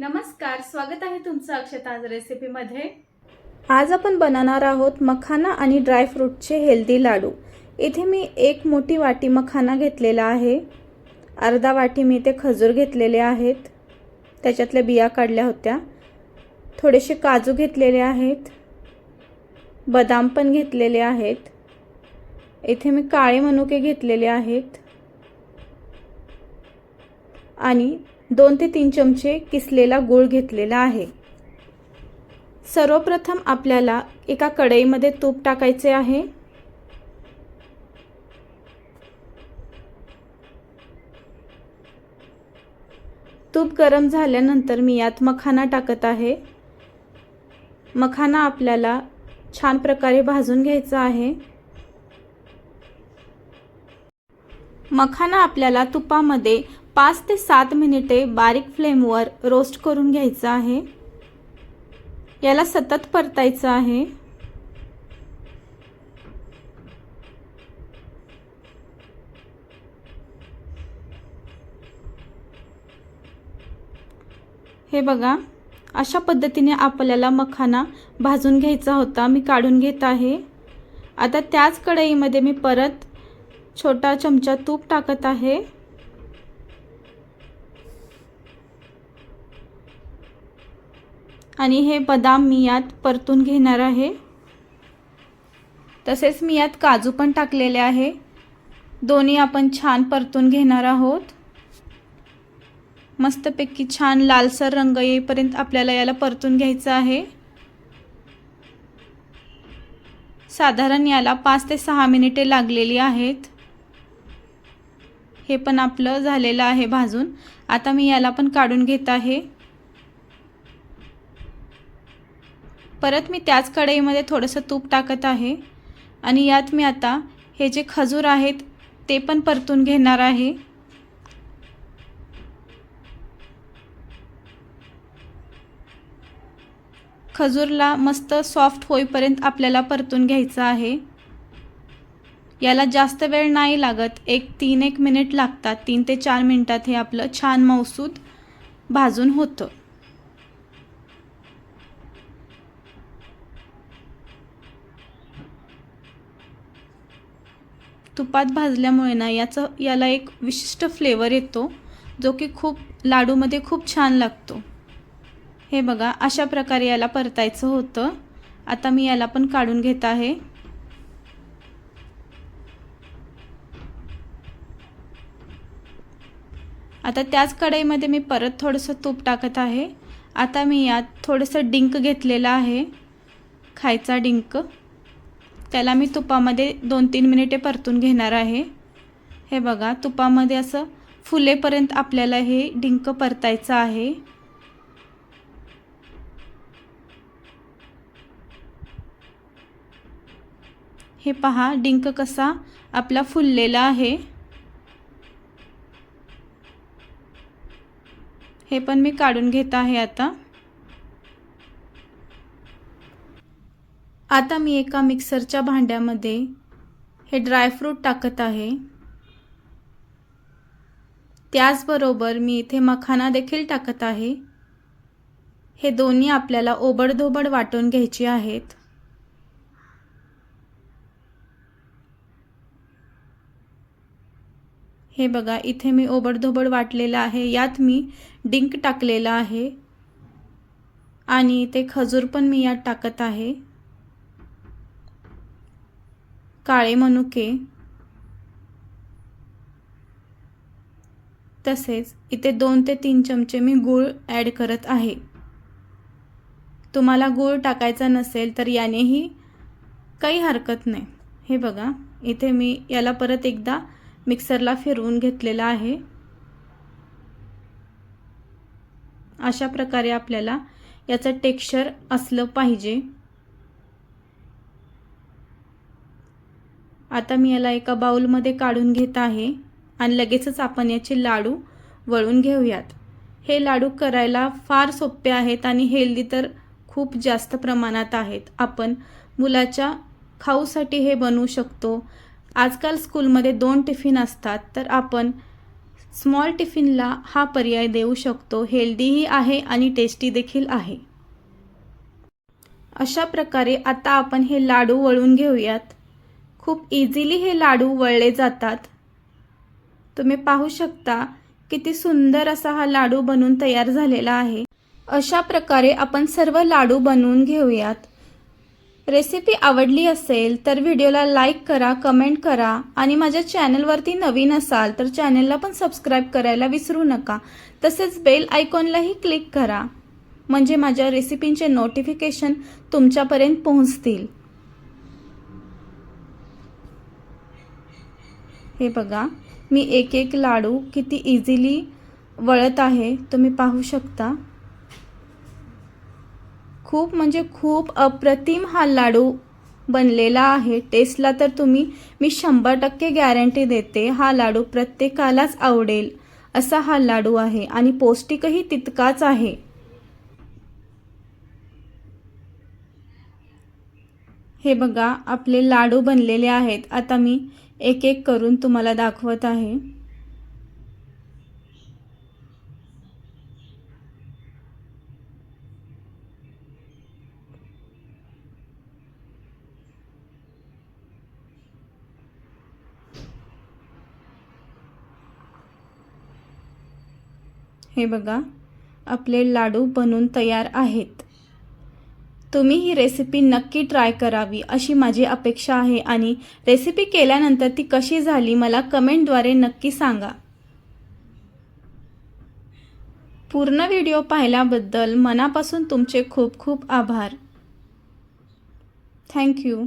नमस्कार स्वागत आहे तुमचं अक्षताज रेसिपीमध्ये. आज आपण बनवणार आहोत मखाना आणि ड्रायफ्रूटचे हेल्दी लाडू. इथे मी एक मोठी वाटी मखाना घेतलेला आहे. अर्धा वाटी मी ते खजूर घेतलेले आहेत. त्याच्यातल्या बिया काढल्या होत्या. थोडेसे काजू घेतलेले आहेत. बदाम पण घेतलेले आहेत. इथे मी काळे मनुके घेतलेले आहेत. आणि दोन ते तीन चमचे किसलेला गूळ घेतलेला आहे. सर्वप्रथम आपल्याला एका कढईमध्ये तूप टाकायचे आहे. तूप गरम झाल्यानंतर मी यात मखाना टाकत आहे. मखाना आपल्याला छान प्रकारे भाजून घ्यायचा आहे. मखाना आपल्याला तुपामध्ये पाच ते सात मिनिटे बारीक फ्लेमवर रोस्ट करून घ्यायचं आहे. याला सतत परतायचं आहे. हे बघा अशा पद्धतीने आपल्याला मखाना भाजून घ्यायचा होता मी काढून घेत आहे. आता त्याच कढईमध्ये मी परत छोटा चमचा तूप टाकत आहे. आणि हे बदाम मी यात परतून घेणार आहे. तसेच मी यात काजू पण टाकलेले आहे. दोन्ही आपण छान परतून घेणार आहोत. मस्तपैकी छान लालसर रंग येईपर्यंत आपल्याला याला परतून घ्यायचं आहे. साधारण याला पाच ते सहा मिनिटे लागलेली आहेत. हे पण आपलं झालेलं आहे भाजून. आता मी याला पण काढून घेत आहे. परत मी त्याच कढईमध्ये थोडंसं तूप टाकत आहे. आणि यात मी आता हे जे खजूर आहेत ते पण परतून घेणार आहे. खजूरला मस्त सॉफ्ट होईपर्यंत आपल्याला परतून घ्यायचं आहे. याला जास्त वेळ नाही लागत एक तीन एक मिनिट लागतात. तीन ते चार मिनटात हे आपलं छान मौसूद भाजून होतं. तुपात भाजल्यामुळे ना याचं याला एक विशिष्ट फ्लेवर येतो जो की खूप लाडूमध्ये खूप छान लागतो. हे बघा अशा प्रकारे याला परतायचं होतं. आता मी याला पण काढून घेत आहे. आता त्याच कढईमध्ये मी परत थोडंसं तूप टाकत आहे. आता मी यात थोडंसं डिंक घेतलेलं आहे. खायचा डिंक. त्याला मी तुपामध्ये दोन तीन मिनिटे परतून घेणार आहे. हे बघा तुपामध्ये असं फुलेपर्यंत आपल्याला हे डिंक परतायचं आहे. हे पहा डिंक कसा आपला फुललेला आहे. हे पण मी काढून घेत आहे आता. आता मी एका मिक्सरच्या भांड्यामध्ये हे ड्रायफ्रूट टाकत आहे. त्याचबरोबर मी इथे मखाना देखील टाकत आहे. हे दोन्ही आपल्याला ओबडधोबड वाटून घ्यायची आहेत. हे बघा इथे मी ओबडधोबड वाटलेलं आहे. यात मी डिंक टाकलेला आहे. आणि ते खजूर पण मी यात टाकत आहे. काळे मनुके. तसेच इथे दोन ते तीन चमचे मी गूळ ॲड करत आहे. तुम्हाला गूळ टाकायचा नसेल तर यानेही काही हरकत नाही. हे बघा इथे मी याला परत एकदा मिक्सरला फिरवून घेतलेला आहे. अशा प्रकारे आपल्याला याचं टेक्स्चर असलं पाहिजे. आता मी याला एका बाऊलमध्ये काढून घेत आहे आणि लगेचच आपण याचे लाडू वळून घेऊयात. हे लाडू करायला फार सोपे आहेत आणि हेल्दी तर खूप जास्त प्रमाणात आहेत. आपण मुलाच्या खाऊसाठी हे बनवू शकतो. आजकाल स्कूलमध्ये दोन टिफिन असतात तर आपण स्मॉल टिफिनला हा पर्याय देऊ शकतो. हेल्दीही आहे आणि टेस्टी देखील आहे. अशा प्रकारे आता आपण हे लाडू वळून घेऊयात. खूप इझिली हे लाडू वळले जातात. तुम्ही पाहू शकता किती सुंदर असा हा लाडू बनून तयार झालेला आहे. अशा प्रकारे आपण सर्व लाडू बनवून घेऊयात. रेसिपी आवडली असेल तर व्हिडिओला लाईक करा कमेंट करा आणि माझ्या चॅनलवरती नवीन असाल तर चॅनलला पण सबस्क्राईब करायला विसरू नका. तसेच बेल आयकॉनलाही क्लिक करा. म्हणजे माझ्या रेसिपींचे नोटिफिकेशन तुमच्यापर्यंत पोहोचतील. हे बघा. मी एक एक लाडू किती इझिली वळत आहे तुम्ही पाहू शकता. खूप म्हणजे खूप अप्रतिम हा लाडू बनलेला आहे. टेस्टला तर तुम्ही मी शंभर टक्के गॅरंटी देते हा लाडू प्रत्येकालाच आवडेल असा हा लाडू आहे. आणि पौष्टिकही तितकाच आहे. हे बघा आपले लाडू बनलेले आहेत. आता मी एक एक करून तुम्हाला दाखवत आहे. हे बघा आपले लाडू बनून तयार आहेत. तुम्ही ही रेसिपी नक्की ट्राय करावी अशी माझी अपेक्षा आहे. आणि रेसिपी केल्यानंतर ती कशी झाली मला कमेंटद्वारे नक्की सांगा. पूर्ण व्हिडिओ पाहिल्याबद्दल मनापासून तुमचे खूप खूप आभार. थँक्यू